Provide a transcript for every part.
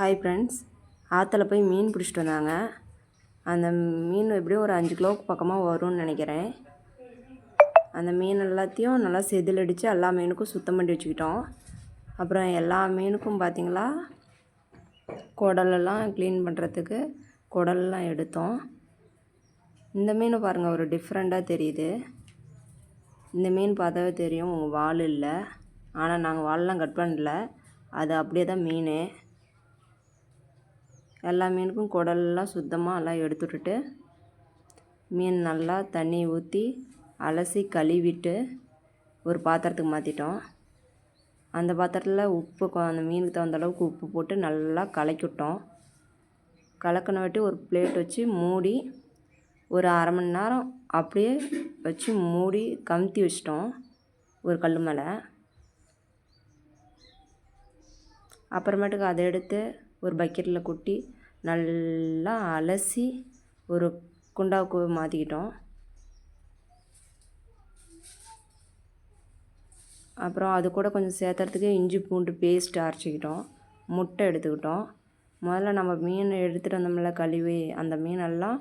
Hi friends ஆற்றுல போய் மீன் பிடிச்சிட்டு வந்தாங்க. அந்த மீன் எப்படியும் ஒரு அஞ்சு கிலோவுக்கு பக்கமாக வரும்னு நினைக்கிறேன். அந்த மீன் எல்லாத்தையும் நல்லா செதிலடித்து எல்லா மீனுக்கும் சுத்தம் பண்ணி வச்சுக்கிட்டோம். அப்புறம் எல்லா மீனுக்கும் பார்த்திங்களா குடலெல்லாம் க்ளீன் பண்ணுறதுக்கு குடலெல்லாம் எடுத்தோம். இந்த மீன் பாருங்கள் ஒரு டிஃப்ரெண்ட்டாக தெரியுது. இந்த மீன் பார்த்தாவே தெரியும் உங்கள் வால் இல்லை. ஆனால் நாங்கள் வாலெலாம் கட் பண்ணல. அது அப்படியே தான் மீன். எல்லா மீனுக்கும் குடல்லாம் சுத்தமாக எல்லாம் எடுத்து விட்டுட்டு மீன் நல்லா தண்ணி ஊற்றி அலசி கழுவிட்டு ஒரு பாத்திரத்துக்கு மாற்றிட்டோம் அந்த பாத்திரத்தில் உப்பு கொ- அந்த மீனுக்கு தகுந்த அளவுக்கு உப்பு போட்டு நல்லா கலக்கி விட்டோம் கலக்கின விட்டு ஒரு பிளேட் வச்சு மூடி ஒரு அரை மணி நேரம் அப்படியே வச்சு மூடி கமுத்தி வச்சிட்டோம் ஒரு கல் மேலே. அப்புறமேட்டுக்கு அதை எடுத்து ஒரு பக்கெட்டில் கொட்டி நல்லா அலசி ஒரு குண்டாவுக்கு மாற்றிக்கிட்டோம் அப்புறம் அது கூட கொஞ்சம் சேர்த்துறதுக்கு இஞ்சி பூண்டு பேஸ்ட் அரைச்சிக்கிட்டோம். முட்டை எடுத்துக்கிட்டோம். முதல்ல நம்ம மீன் எடுத்துகிட்டு வந்தோம்ல கழுவி அந்த மீனெல்லாம்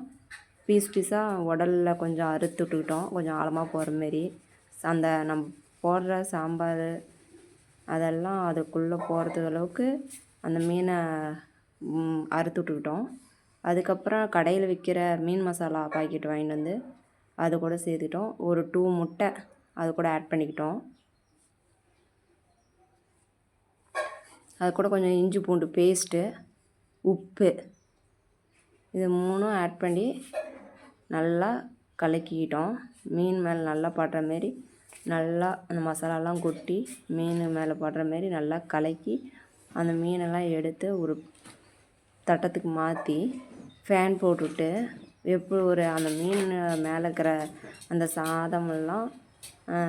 பீஸ் பீஸாக உடலில் கொஞ்சம் அறுத்து விட்டுக்கிட்டோம். கொஞ்சம் ஆழமாக போகிற மாரி. அந்த நம்ம போடுற சாம்பார் அதெல்லாம் அதுக்குள்ளே போகிறதுக்கு அளவுக்கு அந்த மீனை அறுத்து விட்டுக்கிட்டோம். அதுக்கப்புறம் கடையில் விற்கிற மீன் மசாலா பாக்கெட் வாங்கிட்டு வந்து அது கூட சேர்த்துட்டோம். ஒரு டூ முட்டை அது கூட ஆட் பண்ணிக்கிட்டோம். அது கூட கொஞ்சம் இஞ்சி பூண்டு பேஸ்ட்டு உப்பு இது மூணும் ஆட் பண்ணி நல்லா கலக்கிக்கிட்டோம். மீன் மேலே நல்லா படுற மாரி நல்லா அந்த மசாலாலாம் கொட்டி மீன் மேலே படுற மாரி நல்லா கலக்கி அந்த மீனெல்லாம் எடுத்து ஒரு தட்டத்துக்கு மாற்றி ஃபேன் போட்டுவிட்டு எப்படி ஒரு அந்த மீன் மேலே இருக்கிற அந்த சாதமெல்லாம்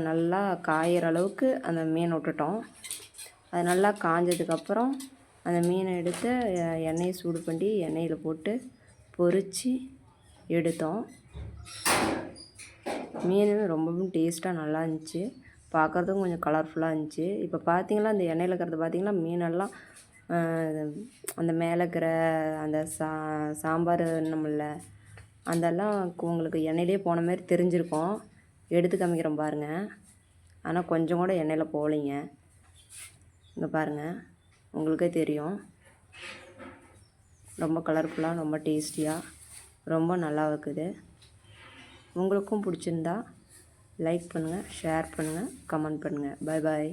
நல்லா காயிற அளவுக்கு அந்த மீன் விட்டுட்டோம். அது நல்லா காஞ்சதுக்கப்புறம் அந்த மீனை எடுத்து எண்ணெயை சூடு பண்ணி எண்ணெயில் போட்டு பொறிச்சு எடுத்தோம். மீன் ரொம்பவும் டேஸ்ட்டாக நல்லா இருந்துச்சு. பார்க்குறதுக்கும் கொஞ்சம் கலர்ஃபுல்லாக இருந்துச்சு. இப்போ பார்த்தீங்களா அந்த எண்ணெயில் இருக்கிறது பார்த்திங்கன்னா மீனெல்லாம் அந்த மேலே இருக்கிற அந்த சா சாம்பார் நம்மள அதெல்லாம் உங்களுக்கு எண்ணெயிலே போன மாதிரி தெரிஞ்சிருக்கும். எடுத்து காமிக்கிறோம் பாருங்கள் ஆனால் கொஞ்சம் கூட எண்ணெயில் போகலைங்க. இங்கே பாருங்கள் உங்களுக்கே தெரியும். ரொம்ப கலர்ஃபுல்லாக ரொம்ப டேஸ்டியாக ரொம்ப நல்லா இருக்குது. உங்களுக்கும் பிடிச்சிருந்தா லைக் பண்ணுங்கள் ஷேர் பண்ணுங்கள் கமெண்ட் பண்ணுங்கள் பாய் பாய்